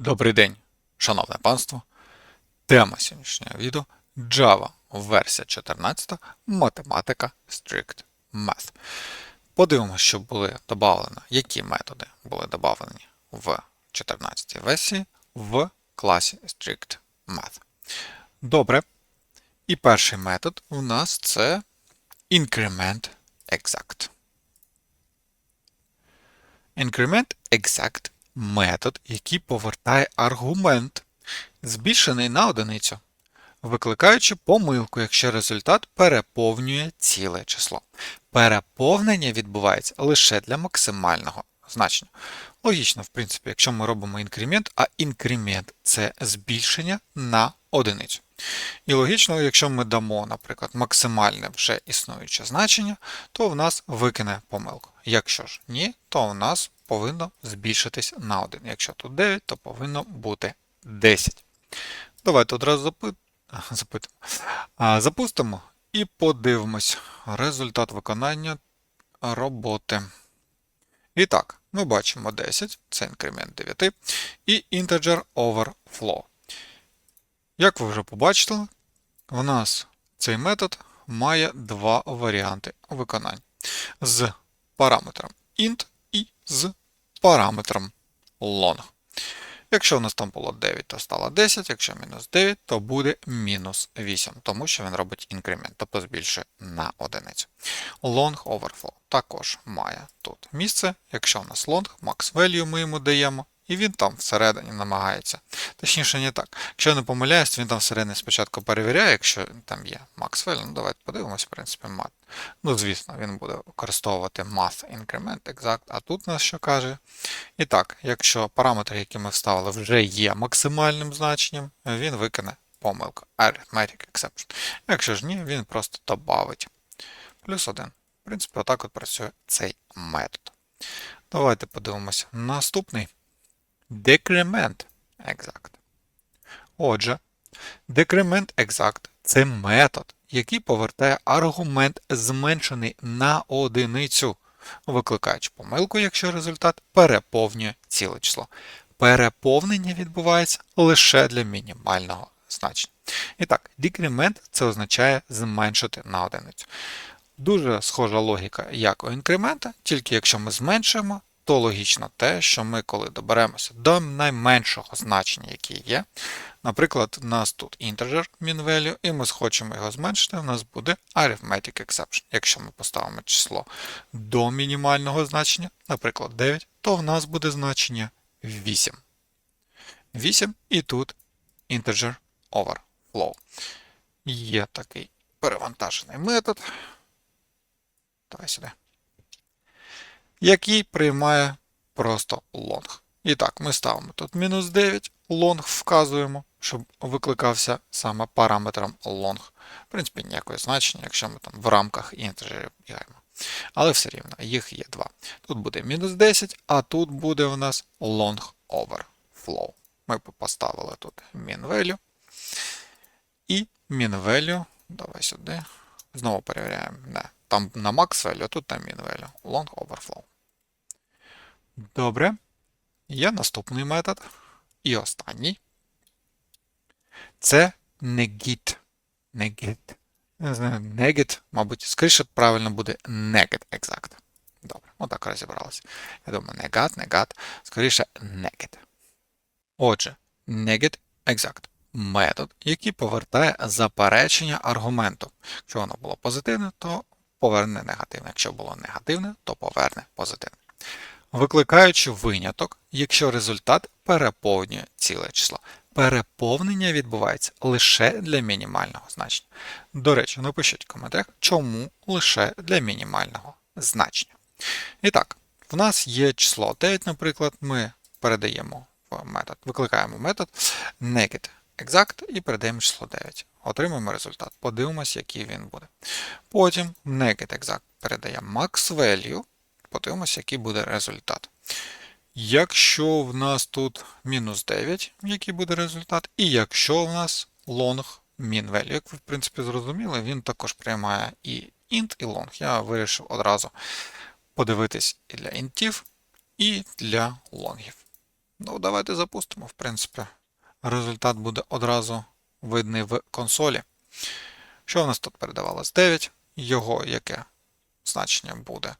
Добрий день, шановне панство. Тема сьогоднішнього відео Java версія 14, математика Strict Math. Подивимося, що були додавлені, які методи були додавлені в 14 версії в класі Strict Math. Добре. І перший метод у нас це increment exact. Increment exact метод, який повертає аргумент, збільшений на одиницю, викликаючи помилку, якщо результат переповнює ціле число. Переповнення відбувається лише для максимального значення. Логічно, в принципі, якщо ми робимо інкремент, а інкремент це збільшення на одиницю. І логічно, якщо ми дамо, наприклад, максимальне вже існуюче значення, то в нас викине помилку. Якщо ж ні, то в нас повинно збільшитись на 1. Якщо тут 9, то повинно бути 10. Давайте одразу. А, запустимо і подивимось результат виконання роботи. І так, ми бачимо 10, це інкремент 9, і integer overflow. Як ви вже побачили, у нас цей метод має два варіанти виконання з параметром int і з параметром long. Якщо у нас там було 9, то стало 10, якщо мінус 9, то буде мінус 8, тому що він робить інкремент, тобто збільшує на одиницю. Long overflow також має тут місце. Якщо у нас long, max value ми йому даємо, і він там всередині намагається. Точніше, не так. Якщо я не помиляюсь, він там всередині спочатку перевіряє, якщо там є max ну давайте подивимось, в принципі, math. Ну, звісно, він буде використовувати math increment exact, а тут нас що каже. І так, якщо параметр, який ми вставили, вже є максимальним значенням, він викине помилку arithmetic exception. Якщо ж ні, він просто добавить. Плюс 1. В принципі, отак от працює цей метод. Давайте подивимося. Наступний decrement exact. Отже, decrement exact це метод, який повертає аргумент, зменшений на одиницю, викликаючи помилку, якщо результат переповнює ціле число. Переповнення відбувається лише для мінімального значення. І так, decrement це означає зменшити на одиницю. Дуже схожа логіка, як у інкремента, тільки якщо ми зменшуємо, то логічно те, що ми, коли доберемося до найменшого значення, яке є, наприклад, у нас тут integer min value, і ми хочемо його зменшити, у нас буде arithmetic exception. Якщо ми поставимо число до мінімального значення, наприклад, 9, то в нас буде значення 8. 8 і тут integer overflow. Є такий перевантажений метод. Давай сюди який приймає просто лонг. І так, ми ставимо тут мінус 9, лонг вказуємо, щоб викликався саме параметром лонг. В принципі, ніякої значення, якщо ми там в рамках інтеджерів бігаємо. Але все рівно, їх є два. Тут буде мінус 10, а тут буде у нас long overflow. Ми поставили тут min value. І min value, давай сюди. Знову перевіряємо. Не, там на max value, а тут на min value. Long overflow. Добре. Є наступний метод. І останній. Це negit. Negit. Negit, мабуть, скоріше правильно буде negit exact. Добре, отак розібралися. Я думаю, negat, negat, скоріше negit. Отже, negit exact. Метод, який повертає заперечення аргументу. Якщо воно було позитивне, то поверне негативне. Якщо було негативне, то поверне позитивне викликаючи виняток, якщо результат переповнює ціле число. Переповнення відбувається лише для мінімального значення. До речі, напишіть в коментарях, чому лише для мінімального значення. І так, в нас є число 9, наприклад, ми передаємо метод, викликаємо метод naked exact і передаємо число 9. Отримаємо результат. Подивимось, який він буде. Потім naked exact передаємо max value Подивимося, який буде результат. Якщо в нас тут мінус 9, який буде результат, і якщо в нас long min value, як ви, в принципі, зрозуміли, він також приймає і int, і long. Я вирішив одразу подивитись і для інтів, і для лонгів. Ну, давайте запустимо, в принципі. Результат буде одразу видний в консолі. Що в нас тут передавалось? 9. Його яке значення буде?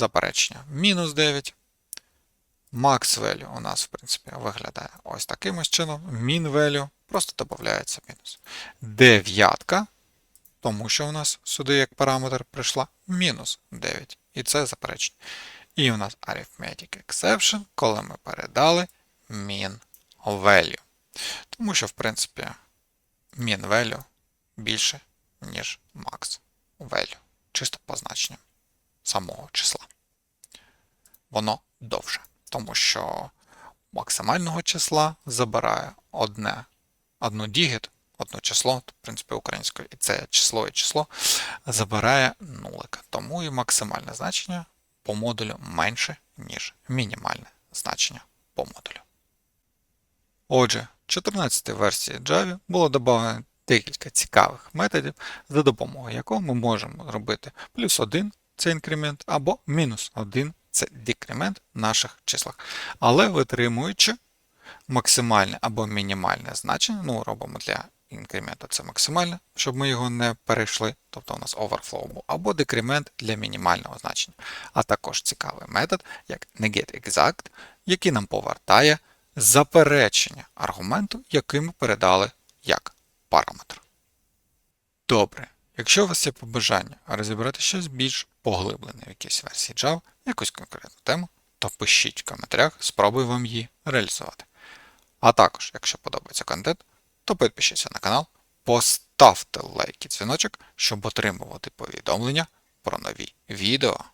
Заперечення мінус 9. Max value у нас, в принципі, виглядає ось таким ось чином. Value просто додається мінус. Дев'ятка, тому що у нас сюди як параметр прийшла мінус 9. І це заперечення. І у нас arithmetic exception, коли ми передали min value. Тому що, в принципі, min value більше, ніж max value. Чисто по значенням самого числа. Воно довше. Тому що максимального числа забирає одне, одну дігіт, одне число, в принципі, українською, і це число і число забирає нулик. Тому і максимальне значення по модулю менше, ніж мінімальне значення по модулю. Отже, в 14 версії Java було додано декілька цікавих методів, за допомогою якого ми можемо робити плюс 1 це інкремент, або мінус 1 це декремент в наших числах. Але витримуючи максимальне або мінімальне значення, ну, робимо для інкременту це максимальне, щоб ми його не перейшли, тобто у нас overflow був, або декремент для мінімального значення. А також цікавий метод, як negate_exact, який нам повертає заперечення аргументу, який ми передали як параметр. Добре. Якщо у вас є побажання розібрати щось більш поглиблене в якійсь версії Java, якусь конкретну тему, то пишіть в коментарях, спробую вам її реалізувати. А також, якщо подобається контент, то підпишіться на канал, поставте лайк і дзвіночок, щоб отримувати повідомлення про нові відео.